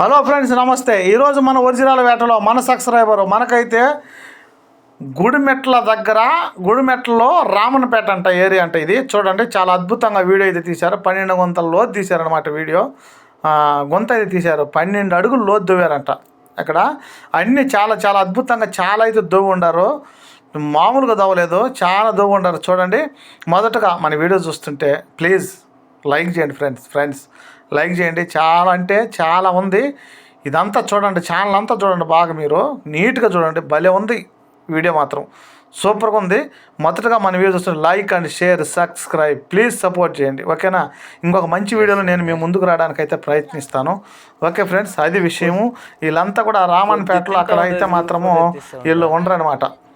Hello friends నమస్తే. ఈరోజు మన ఒరిజినల్ వేటలో మన సబ్స్క్రైబర్ మనకైతే గుడిమెట్ల దగ్గర గుడిమెట్లలో రామన్పేట అంట ఏరియా అంట ఇది. చూడండి చాలా అద్భుతంగా వీడియో అయితే తీశారు. పన్నెండు గుంతల లోతు తీశారనమాట వీడియో గుంత అయితే తీశారు. పన్నెండు అడుగులు లోతు దువ్వారంట. అక్కడ అన్నీ చాలా చాలా అద్భుతంగా చాలా అయితే దువ్వు ఉండారు మామూలుగా దవ్వలేదు చాలా దువ్వు ఉండారు చూడండి మొదటగా మన వీడియో చూస్తుంటే ప్లీజ్ లైక్ చేయండి ఫ్రెండ్స్ ఫ్రెండ్స్. లైక్ చేయండి. చాలా అంటే చాలా ఉంది. ఇదంతా చూడండి ఛానల్ అంతా చూడండి బాగా మీరు. నీట్గా చూడండి. భలే ఉంది వీడియో మాత్రం. సూపర్గా ఉంది. మొదటగా మన వీడియో చూస్తుంటే like and share subscribe. Please support చేయండి. ఓకేనా? ఇంకొక మంచి వీడియోలో నేను మీ ముందుకు రావడానికి అయితే ప్రయత్నిస్తాను. ఓకే ఫ్రెండ్స్ అది విషయము. వీళ్ళంతా కూడా రామన్పేటలో అక్కడ అయితే మాత్రము వీళ్ళు ఉండరనమాట నాకు కూడా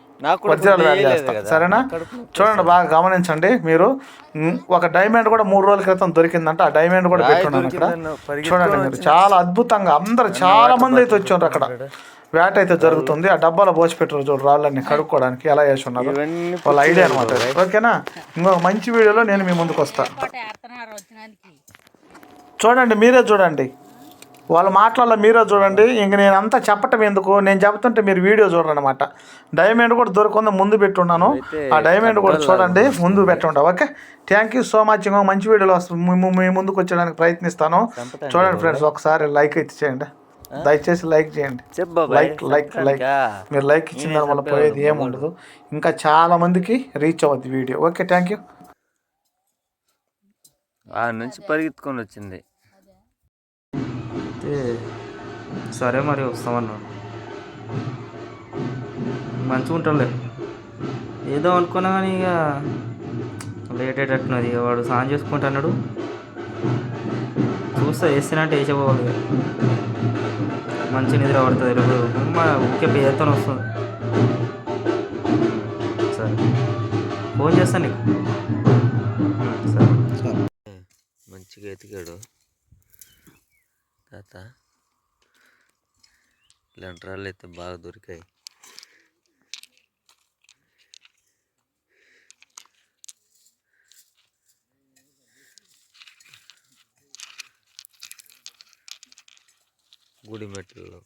వజ్రాలు వేయలేదు చేస్తాం. సరేనా? చూడండి బాగా గమనించండి మీరు. ఒక డైమండ్ కూడా మూడు రోజుల క్రితం దొరికిందంట. ఆ డైమండ్ కూడా పెట్టున్నాను ఇక్కడ. చూడండి మీరు చాలా అద్భుతంగా అందరు చాలా మంది అయితే వచ్చారు అక్కడ. వేట అయితే జరుగుతుంది. ఆ డబ్బాలో పోసి పెట్టారు చూడు రాళ్ళని కడుక్కోవడానికి ఎలా చేసి ఉన్నారు. ఇవన్నీ వాళ్ళ ఐడియా అనమాట ఓకేనా? ఇంకొక మంచి వీడియోలో నేను మీ ముందుకు వస్తా. పాట ఆడుతున్నారు వచ్చినందుకు చూడండి మీరే చూడండి. వాళ్ళ మాటలలో మీరే చూడండి. ఇంక నేను అంతా చెప్పటం ఎందుకు? నేను చెప్తుంటే మీరు వీడియో చూడండి అనమాట డైమండ్ కూడా దొరకంది ముందు పెట్టున్నాను. ఆ డైమండ్ కూడా చూడండి. ముందు పెట్టుంటా okay? Thank you so much ఇంకో మంచి వీడియోలో మీ- ముందుకు వచ్చేయడానికి ప్రయత్నిస్తాను. చూడండి ఫ్రెండ్స్ ఒకసారి లైక్ అయితే చేయండి. దయచేసి లైక్ చేయండి. Like like like? మీరు లైక్ ఇచ్చిన దాని వల్ల పోయేది ఏముండదు ఇంకా చాలా మందికి రీచ్ అవుద్ది వీడియో. ఓకే? థ్యాంక్ యూ నుంచి పరిగెత్తుకొని వచ్చింది. అయితే సరే మరి వస్తామన్నాడు మంచిగా ఉంటాంలే ఏదో అనుకున్నా కానీ ఇక లేట్ అయ్యేటట్టున్నది ఇక వాడు స్నానం చేసుకుంటున్నాడు చూస్తా వేస్తేనంటే వేసేపోవాలి మంచి నిద్ర పడుతుంది. రేపు మా ఊకే పేరుతో వస్తుంది. సరే. ఫోన్ చేస్తాను నీకు. సరే. మంచిగా ఎతికాడు. తాత. ఇలాంటి రాళ్ళు అయితే బాగా దొరికాయి. గుడి మెట్లలో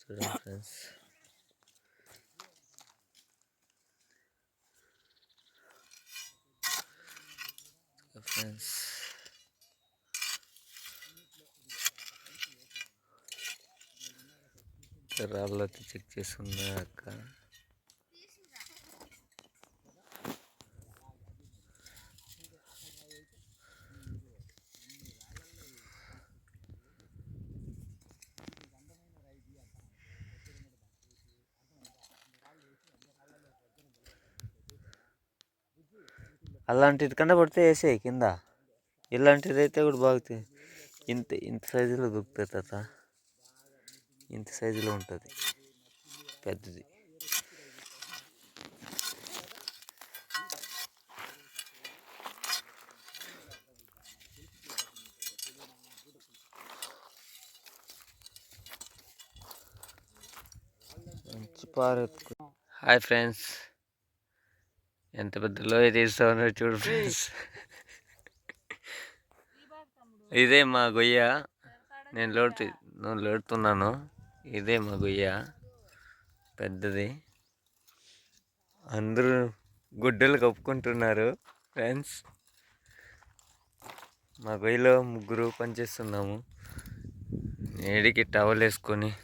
చూడండి ఫ్రెండ్స్. ఫ్రెండ్స్ చెక్ చేస్తున్నా అక్క అలాంటిది కన్నా పడితే వేసేయి కింద. ఇలాంటిది అయితే కూడా బాగుతుంది ఇంత ఇంత సైజులో దొరుకుతుంది తాత. ఇంత సైజులో ఉంటుంది. పెద్దది. మంచి పారెత్తుకు. Hi friends. ఎంత పెద్ద లోయ తీస్తా ఉన్నారు చూడు ఫ్రెండ్స్. ఇదే మా గొయ్య. నేను లోటు నేను లోడుతున్నాను. ఇదే మా గొయ్య. పెద్దది. అందరూ గుడ్డలు కప్పుకుంటున్నారు ఫ్రెండ్స్. మా గొయ్యలో ముగ్గురు పనిచేస్తున్నాము. నేడికి టవల్ వేసుకొని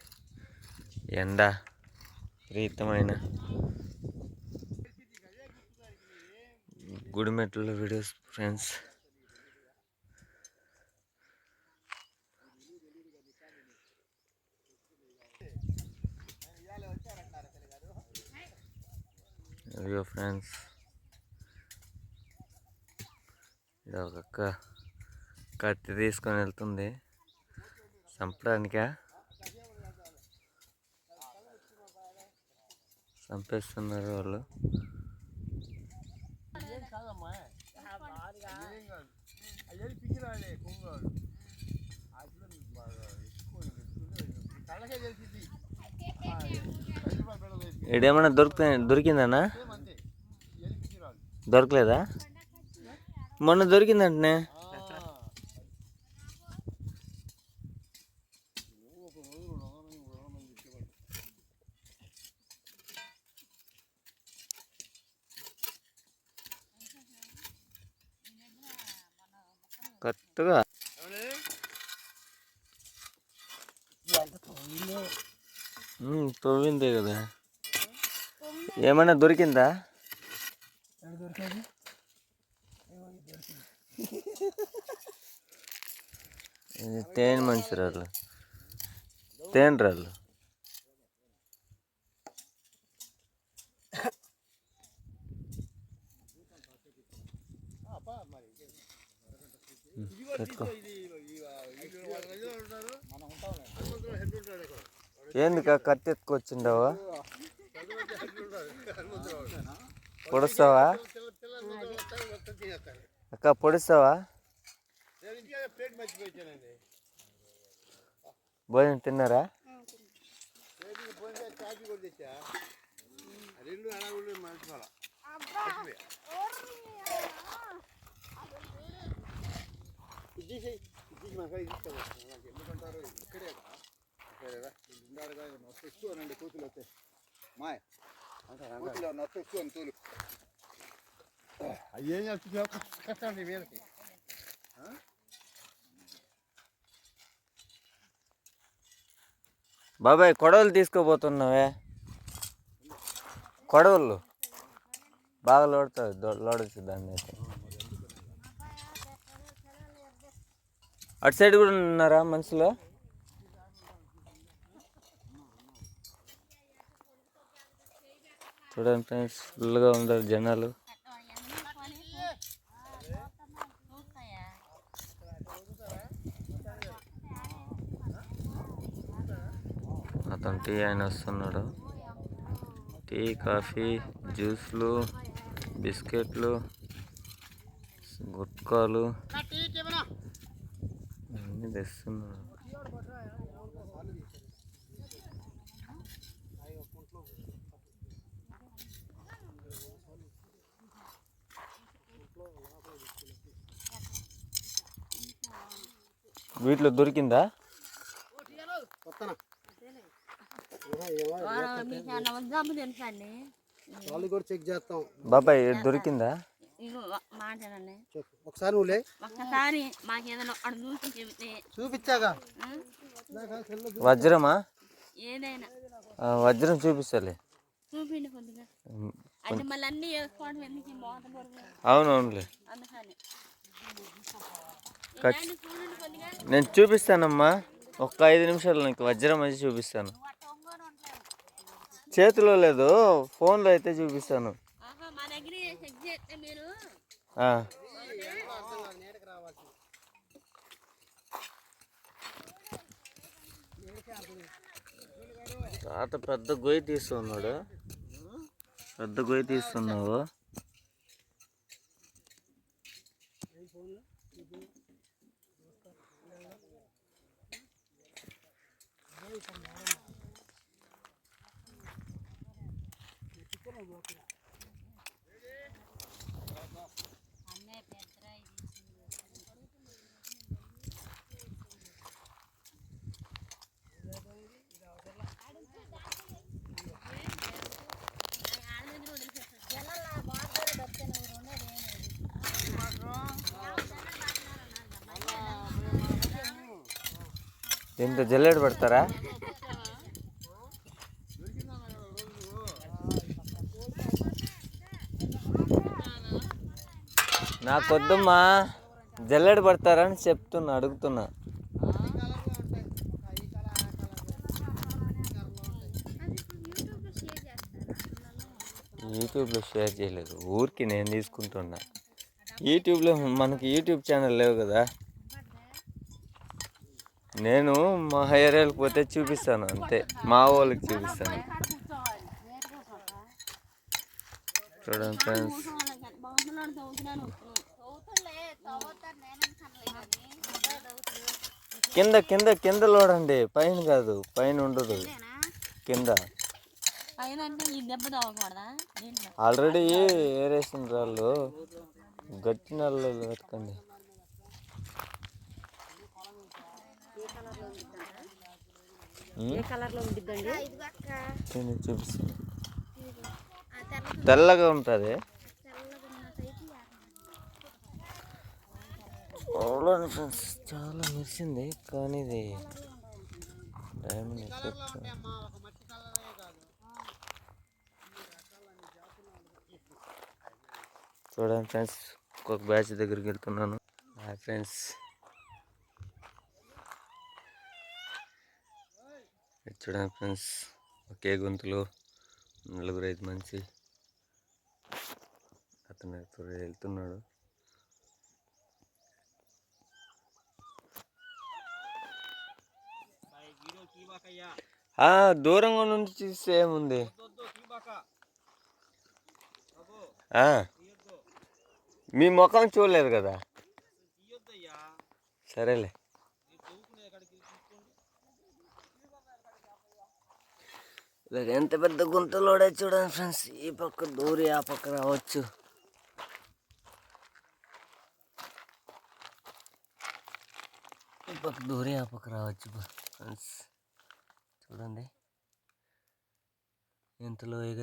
ఎండ విపరీతమైన గుడిమెట్ల వీడియోస్ ఫ్రెండ్స్. అయ్యో ఫ్రెండ్స్. ఇది ఒక అక్క కత్తి తీసుకొని వెళ్తుంది. చంపడానికా చంపేస్తున్నారు వాళ్ళు. ఈడేమన్నా దొరుకుతా దొరికిందన్నా? దొరకలేదా? మొన్న దొరికిందంటనే. కరెక్ట్గా. ఉమ్, తవ్విందే కదా. ఏమైనా దొరికిందా? ఇది తేనె మంచి రాళ్ళు తేనె రాళ్ళు. పెట్టుకో. ఏందికా కత్తి ఎత్తుకొచ్చిండవా? పొడుస్తావా? అక్క పొడుస్తావా? భోజనం తిన్నారా? అయ్యేం కష్టాలు వీళ్ళకి బాబాయ్ కొడవలు తీసుకోపోతున్నావే. కొడవలు. బాగా లోడుతుంది లోడచ్చు దాన్ని అయితే. అటు సైడ్ కూడా ఉన్నారా మనుషులు? చూడండి ఫ్రెండ్స్ ఫుల్గా ఉన్నారు జనాలు. అతను టీ ఆయన వస్తున్నాడు. టీ కాఫీ జ్యూస్లు బిస్కెట్లు గుట్కాలు. అన్నీ తెస్తున్నాడు వీటిలో దొరికిందా? బాబాయ్ దొరికిందా? మాట్లాడండి. ఒకసారి నువ్వులే చూసి చెబితే చూపించాగా? వజ్రమా? ఏదైనా. వజ్రం చూపిస్తాలే. చూపిండి కొద్దిగా. ఉమ్, అంటే మళ్ళీ అన్నీ వేసుకోవడం ఎందుకు ఈ మోత పొరుగు అవునవునులే. అందుకని. నేను చూపిస్తానమ్మా. ఒక్క ఐదు నిమిషాలు నీకు వజ్రం వచ్చి చూపిస్తాను. చేతిలో లేదు ఫోన్లో అయితే చూపిస్తాను ఆహా మా దగ్గర చెక్ చేస్తే మీరు ఆ, తాత పెద్ద గొయ్యి తీస్తున్నాడు. పెద్ద గొయ్యి తీస్తున్నావు. అన్నీ దీంతో జల్లెడు పెడతారా? నాకొద్దమ్మా జల్లెడు పడతారా అని చెప్తున్నా అడుగుతున్నా. యూట్యూబ్లో షేర్ చేయలేదు. ఊరికి నేను తీసుకుంటున్నా. యూట్యూబ్లో మనకి యూట్యూబ్ ఛానల్ లేవు కదా. నేను మా ఏరియాలకు పోతే చూపిస్తాను అంతే. మా వాళ్ళకి చూపిస్తాను. చూడండి ఫ్రెండ్స్. కింద కింద కింద లోడండి. పైన కాదు పైన ఉండదు. కింద. ఆల్రెడీ ఏరేసిన రాళ్ళు గట్టి నల్లు వెతకండి నేను చూపిస్తాను. తెల్లగా ఉంటుంది. చూడండి ఫ్రెండ్స్ చాలా మెరిసింది కానీ ఇది డైమండ్ ఎఫెక్ట్ చూడండి ఫ్రెండ్స్ ఇంకొక బ్యాచ్ దగ్గరికి వెళ్తున్నాను. ఫ్రెండ్స్. చూడండి ఫ్రెండ్స్ ఒకే గొంతులు నలుగురు ఐదు మంచి అతను వెళ్తున్నాడు. దూరంగా నుంచి చూస్తే ఏముంది? మీ ముఖం చూడలేదు కదా? సరేలే. ఇలాగ ఎంత పెద్ద గుంతలోడే చూడండి ఫ్రెండ్స్. ఈ పక్క దూరి ఆ పక్క రావచ్చు. ఈ పక్క దూరి ఆ పక్క రావచ్చు ఫ్రెండ్స్. చూడండి. ఎంతలో ఎగ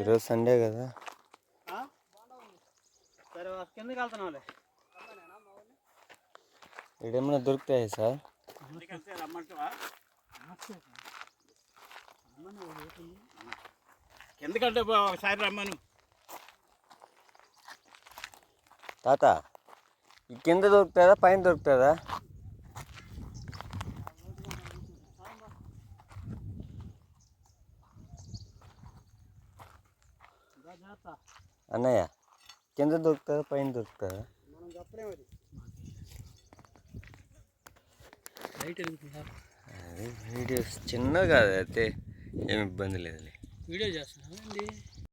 ఈరోజు సండే కదా. సరే కిందకి వెళ్తున్నావులే ఇడేమైనా దొరుకుతాయి సార్? కిందకంటే ఒకసారి రమ్మను. తాత ఈ కింద దొరుకుతుందా పైన దొరుకుతుందా? అన్నయ్య కింద దొరుకుతుందా పైన దొరుకుతుందా వీడియోస్ చిన్నగా అయితే ఏమి ఇబ్బంది లేదులే. వీడియో చేస్తున్నాం